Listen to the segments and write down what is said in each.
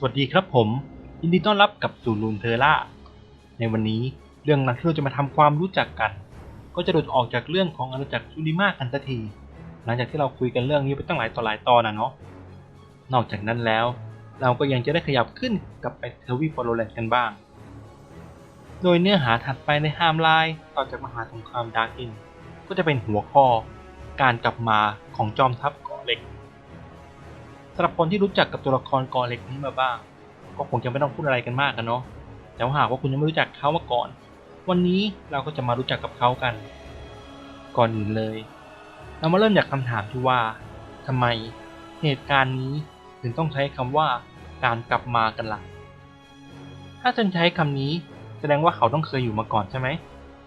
สวัสดีครับผมยินดีต้อนรับกับสู่ลูนเทอร่าในวันนี้เรื่องนั้นที่เราจะมาทำความรู้จักกัน ก็จะหลุดออกจากเรื่องของอาณาจักรซูริมากันสักที หลังจากที่เราคุยกันเรื่องนี้ไปตั้งหลายต่อหลายตอนนะเนาะนอกจากนั้นแล้ว เราก็ยังจะได้ขยับขึ้นกับไปเทวีฟอร์โรแลนด์กันบ้าง โดยเนื้อหาถัดไปในไทม์ไลน์ต่อจากมหาสงครามดาร์กินก็จะเป็นหัวข้อการกลับมาของจอมทัพเกาะเหล็ก สำหรับคนที่รู้จักกับตัวละครกอเล็กนี้มาบ้าง ก็คงจะไม่ต้องพูดอะไรกันมากกันเนาะแต่ว่าหากว่าคุณยังไม่รู้จักเขามาก่อน วันนี้เราก็จะมารู้จักกับเขากัน ก่อนอื่นเลย เรามาเริ่มจากคำถามที่ว่าทำไมเหตุการณ์นี้ถึงต้องใช้คำว่าการกลับมากันล่ะ ถ้าฉันใช้คำนี้แสดงว่าเขาต้องเคยอยู่มาก่อนใช่ไหม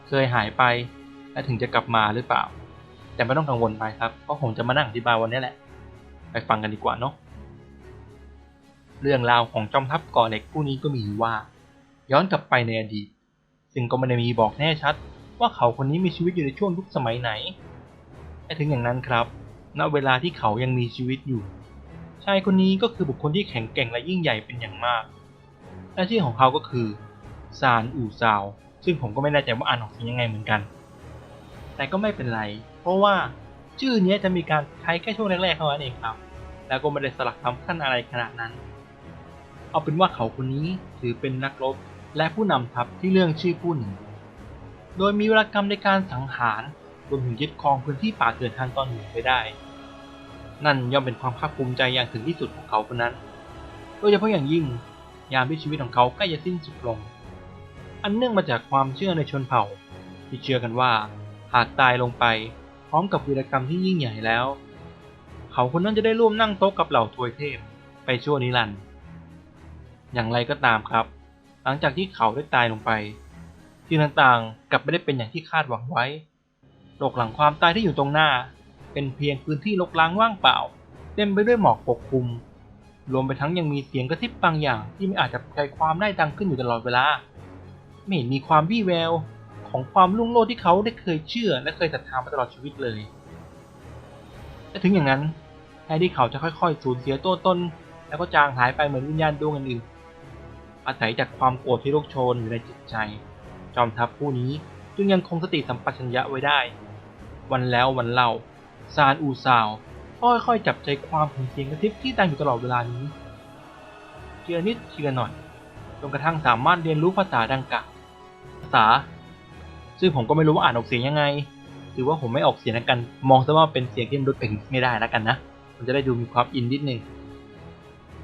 เคยหายไป และถึงจะกลับมาหรือเปล่า แต่ไม่ต้องกังวลไปครับ เพราะผมจะมานั่งอธิบายวันนี้แหละ ไปฟังกันดีกว่าเนาะเรื่องราวของจอมทัพก่อเหล็กผู้นี้ก็มีว่า ย้อนกลับไปในอดีต ซึ่งก็ไม่ได้มีบอกแน่ชัด ว่าเขาคนนี้มีชีวิตอยู่ในช่วงยุคสมัยไหนแต่ถึงอย่างนั้นครับ ณเวลาที่เขายังมีชีวิตอยู่ชายคนนี้ก็คือบุคคลที่แข็งแกร่งและยิ่งใหญ่เป็นอย่างมากและชื่อของเขาก็คือซานอู่ซาว ซึ่งผมก็ไม่แน่ใจว่าอ่านออกเสียงยังไงเหมือนกัน แต่ก็ไม่เป็นไร เพราะว่า ชื่อนี้จะมีการใช้แค่ช่วงแรกๆเท่านั้นเองครับ แล้วก็ไม่ได้สลักคำขั้นอะไรขนาดนั้น เอาเป็นว่าเขาคนนี้ถือเป็นนักรบและผู้นำทัพที่เรื่องชื่อผู้หนึ่ง โดยมีวรกรรมในการสังหารรวมถึงยึดครองพื้นที่ป่าเถื่อนทางตอนเหนือไปได้ นั่นย่อมเป็นความภาคภูมิใจอย่างถึงที่สุดของเขาคนนั้น โดยเฉพาะอย่างยิ่งยามที่ชีวิตของเขาใกล้จะสิ้นสุดลง อันเนื่องมาจากความเชื่อในชนเผ่า ที่เชื่อกันว่าหากตายลงไป พร้อมกับวีรกรรมที่ยิ่งใหญ่แล้ว เขาคนนั้นจะได้ร่วมนั่งโต๊ะกับเหล่าทวยเทพไปชั่วนิรันดร์อย่างไรก็ตามครับ หลังจากที่เขาได้ตายลงไปสิ่งต่างๆกลับไม่ได้เป็นอย่างที่คาดหวังไว้โลกหลังความตายที่อยู่ตรงหน้า เป็นเพียงพื้นที่รกร้างว่างเปล่า เต็มไปด้วยหมอกปกคลุม รวมไปทั้งยังมีเสียงกระซิบบางอย่างที่ไม่อาจจะใจความได้ดังขึ้นอยู่ตลอดเวลา ไม่เห็นมีความวี่แวว ของความลุ่งโลดที่เขาได้เคยเชื่อและเคยศรัทธามาตลอดชีวิตเลยแต่ถึงอย่างนั้นแทนที่เขาจะค่อยๆ สูญเสียตัวตนแล้วก็จางหายไปเหมือนวิญญาณดวงอื่นๆอาศัยจากความโกรธที่โลกโชนอยู่ในจิตใจ จอมทัพผู้นี้จึงยังคงสติสัมปชัญญะไว้ได้ วันแล้ววันเล่าซานอูซาวค่อยๆจับใจความของเสียงกระซิบที่ดังอยู่ตลอดเวลานี้เชื่อนิดเชื่อหน่อยจนกระทั่งสามารถเรียนรู้ภาษาดังกล่าวภาษา ซึ่งผมก็ไม่รู้ว่าอ่านออกเสียงยังไง ถือว่าผมไม่ออกเสียงแล้วกัน มองซะว่าเป็นเสียงที่มนุษย์เป็นไม่ได้แล้วกันนะ มันจะได้ดูมีความอินนิดนึง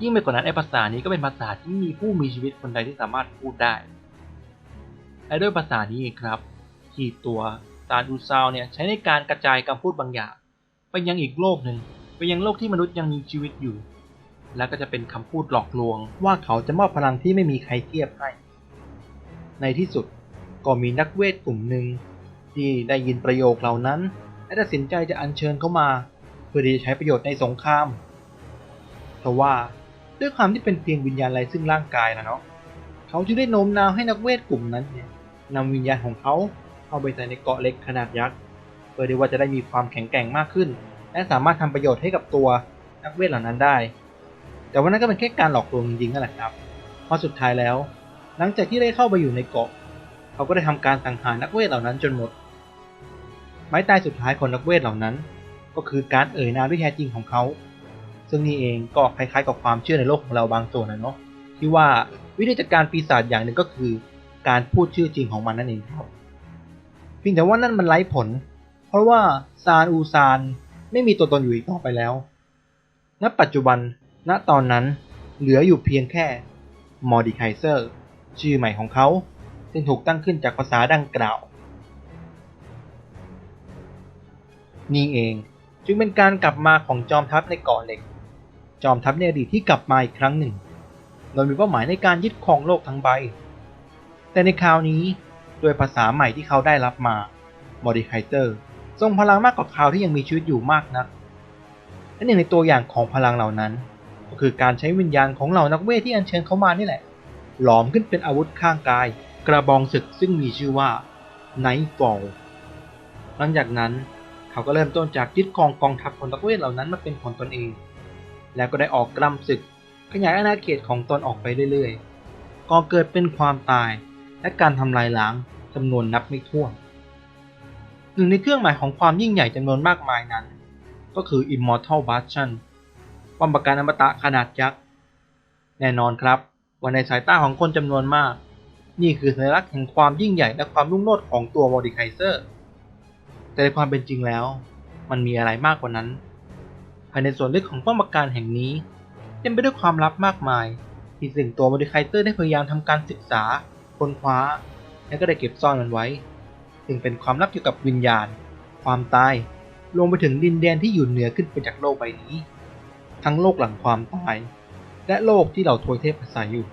ยิ่งไปกว่านั้นไอ้ภาษานี้ก็เป็นภาษาที่มีผู้มีชีวิตคนใดที่สามารถพูดได้ และด้วยภาษานี้ครับที่ตัวซานอูซาวเนี่ยใช้ในการกระจายคำพูดบางอย่างไปยังอีกโลกหนึ่งไปยังโลกที่มนุษย์ยังมีชีวิตอยู่ แล้วก็จะเป็นคำพูดหลอกลวง ว่าเขาจะมอบพลังที่ไม่มีใครเทียบให้ ในที่สุด ก็มีนักเวทกลุ่มหนึ่งที่ได้ยินประโยคเหล่านั้น และตัดสินใจจะอัญเชิญเข้ามา เพื่อที่จะใช้ประโยชน์ในสงครามทว่าด้วยความที่เป็นเพียงวิญญาณไรซึ่งร่างกายนะเนาะเขาจึงได้โน้มน้าวให้นักเวทกลุ่มนั้นเนี่ยนำวิญญาณของเขาเข้าไปใส่ในเกาะเล็กขนาดยักษ์เพื่อที่ว่าจะได้มีความแข็งแกร่งมากขึ้น และสามารถทำประโยชน์ให้กับตัวนักเวทเหล่านั้นได้ แต่ว่านั่นก็เป็นแค่การหลอกลวงจริงๆนั่นแหละครับเพราะสุดท้ายแล้ว หลังจากที่ได้เข้าไปอยู่ในเกาะ เขาก็ได้ทำการสังหารนักเวทเหล่านั้นจนหมด ไม้ตายสุดท้ายของนักเวทเหล่านั้น ก็คือการเอ่ยนามที่แท้จริงของเขา ซึ่งนี่เองก็คล้ายๆกับความเชื่อในโลกของเราบางส่วนนะเนาะที่ว่าวิธีจัดการปีศาจอย่างหนึ่งก็คือการพูดชื่อจริงของมันนั่นเองครับเพียงแต่ว่านั่นมันไร้ผล เพราะว่าซานอูซานไม่มีตัวตนอยู่อีกต่อไปแล้ว ณ ปัจจุบัน ณ ตอนนั้น เหลืออยู่เพียงแค่ มอร์ดิไคเซอร์ ชื่อใหม่ของเขา ซึ่งถูกตั้งขึ้นจากภาษาดังกล่าว นี่เองจึงเป็นการกลับมาของจอมทัพในเกาะเหล็ก จอมทัพในอดีตที่กลับมาอีกครั้งหนึ่ง โดยมีเป้าหมายในการยึดครองโลกทั้งใบ แต่ในคราวนี้ด้วยภาษาใหม่ที่เขาได้รับมามอดิไคเซอร์ทรงพลังมากกว่าคราวที่ยังมีชีวิตอยู่มากนักและหนึ่งในตัวอย่างของพลังเหล่านั้น ก็คือการใช้วิญญาณของเหล่านักเวทที่อัญเชิญเข้ามานี่แหละ หลอมขึ้นเป็นอาวุธข้างกาย กระบองศึกซึ่งมีชื่อว่าไนท์ฟอลหลังจากนั้นเขาก็เริ่มต้นจากยึดครองกองทัพของนักเวทเหล่านั้นมาเป็นของตนเอง แล้วก็ได้ออกกล้ำศึก ขยายอาณาเขตของตนออกไปเรื่อยๆ ก่อเกิดเป็นความตายและการทำลายล้างจำนวนนับไม่ถ้วนหนึ่งในเครื่องหมายของความยิ่งใหญ่จำนวนมากมายนั้น ก็คือ Immortal Bastion ป้อมปราการอมตะขนาดยักษ์ แน่นอนครับว่าในสายตาของคนจำนวนมาก นี่คือสัญลักษณ์แห่งความยิ่งใหญ่และความรุ่งโรจน์ของตัวมอร์ดิไคเซอร์ แต่ในความเป็นจริงแล้ว มันมีอะไรมากกว่านั้น ภายในส่วนลึกของป้อมปราการแห่งนี้เต็มไปด้วยความลับมากมาย ที่สิ่งตัวมอร์ดิไคเซอร์ได้พยายามทำการศึกษา ค้นคว้า และก็ได้เก็บซ่อนมันไว้ ซึ่งเป็นความลับเกี่ยวกับวิญญาณ ความตาย รวมไปถึงดินแดนที่อยู่เหนือขึ้นไปจากโลกใบนี้ ทั้งโลกหลังความตาย และโลกที่เราทวยเทพอาศัยอยู่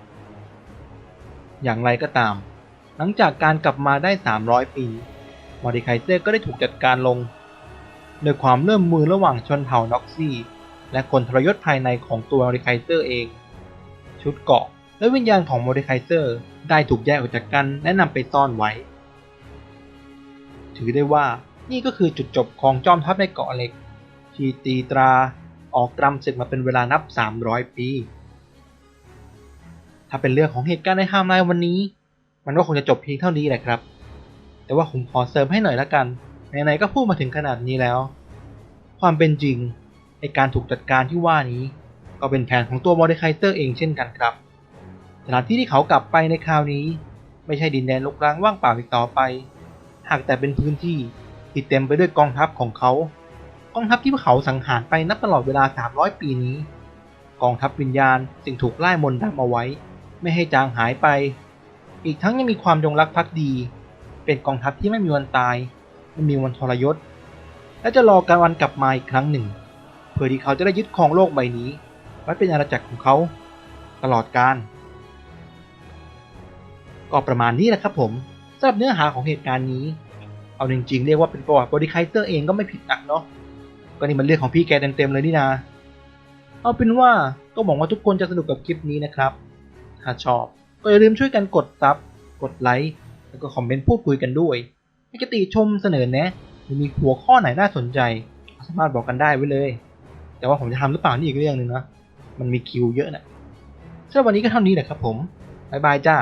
อย่างไรก็ตาม หลังจากการกลับมาได้ 300 ปีมอร์ดิไคเซอร์ก็ได้ถูกจัดการลง โดยความเริ่มมือระหว่างชนเผ่าน็อกซี่ และคนทรยศภายในของตัวมอร์ดิไคเซอร์เอง ชุดเกาะและวิญญาณของมอร์ดิไคเซอร์ได้ถูกแยกออกจากกันและนำไปซ่อนไว้ ถือได้ว่านี่ก็คือจุดจบของจอมทัพในเกาะเล็กที่ตีตราออกตรำศึกมาเป็นเวลานับ 300 ปี ถ้าเป็นเรื่องของเหตุการณ์ในไทม์ไลน์วันนี้ มันก็คงจะจบเพียงเท่านี้แหละครับ แต่ว่าผมขอเสริมให้หน่อยละกันไหนๆก็พูดมาถึงขนาดนี้แล้ว ความเป็นจริงในการถูกจัดการที่ว่านี้ ก็เป็นแผนของตัวมอร์เดคไคเตอร์เองเช่นกันครับสถานที่ที่เขากลับไปในคราวนี้ ไม่ใช่ดินแดนลกร้างว่างเปล่าอีกต่อไป หากแต่เป็นพื้นที่ที่เต็มไปด้วยกองทัพของเขากองทัพที่พวกเขาสังหารไปนับตลอดเวลา 300 ปีนี้ กองทัพวิญญาณจึงถูกไล่มนต์ดำเอาไว้ ไม่ให้จางหายไป อีกทั้งยังมีความจงรักภักดี เป็นกองทัพที่ไม่มีวันตาย ไม่มีวันทรยศ และจะรอการวันกลับมาอีกครั้งหนึ่ง เพื่อที่เขาจะได้ยึดครองโลกใบนี้ไว้เป็นอาณาจักรของเขา ตลอดกาลก็ประมาณนี้แหละครับผมสำหรับเนื้อหาของเหตุการณ์นี้ เอาจริงๆเรียกว่าเป็นประวัติบริไคเตอร์เองก็ไม่ผิดนักเนาะก็นี่มันเรื่องของพี่แกเต็มๆเลยนี่นา เอาเป็นว่าก็หวังว่าทุกคนจะสนุกกับคลิปนี้นะครับ ถ้าชอบ ก็อย่าลืมช่วยกันกดซับ กดไลค์ แล้วก็คอมเมนต์พูดคุยกันด้วยให้กติชมเสนอแนะหรือมีหัวข้อไหนน่าสนใจ สามารถบอกกันได้ไว้เลย แต่ว่าผมจะทำหรือเปล่านี่อีกเรื่องหนึ่งนะ มันมีคิวเยอะนะสำหรับวันนี้ก็เท่านี้แหละครับผม บ๊ายบายจ้า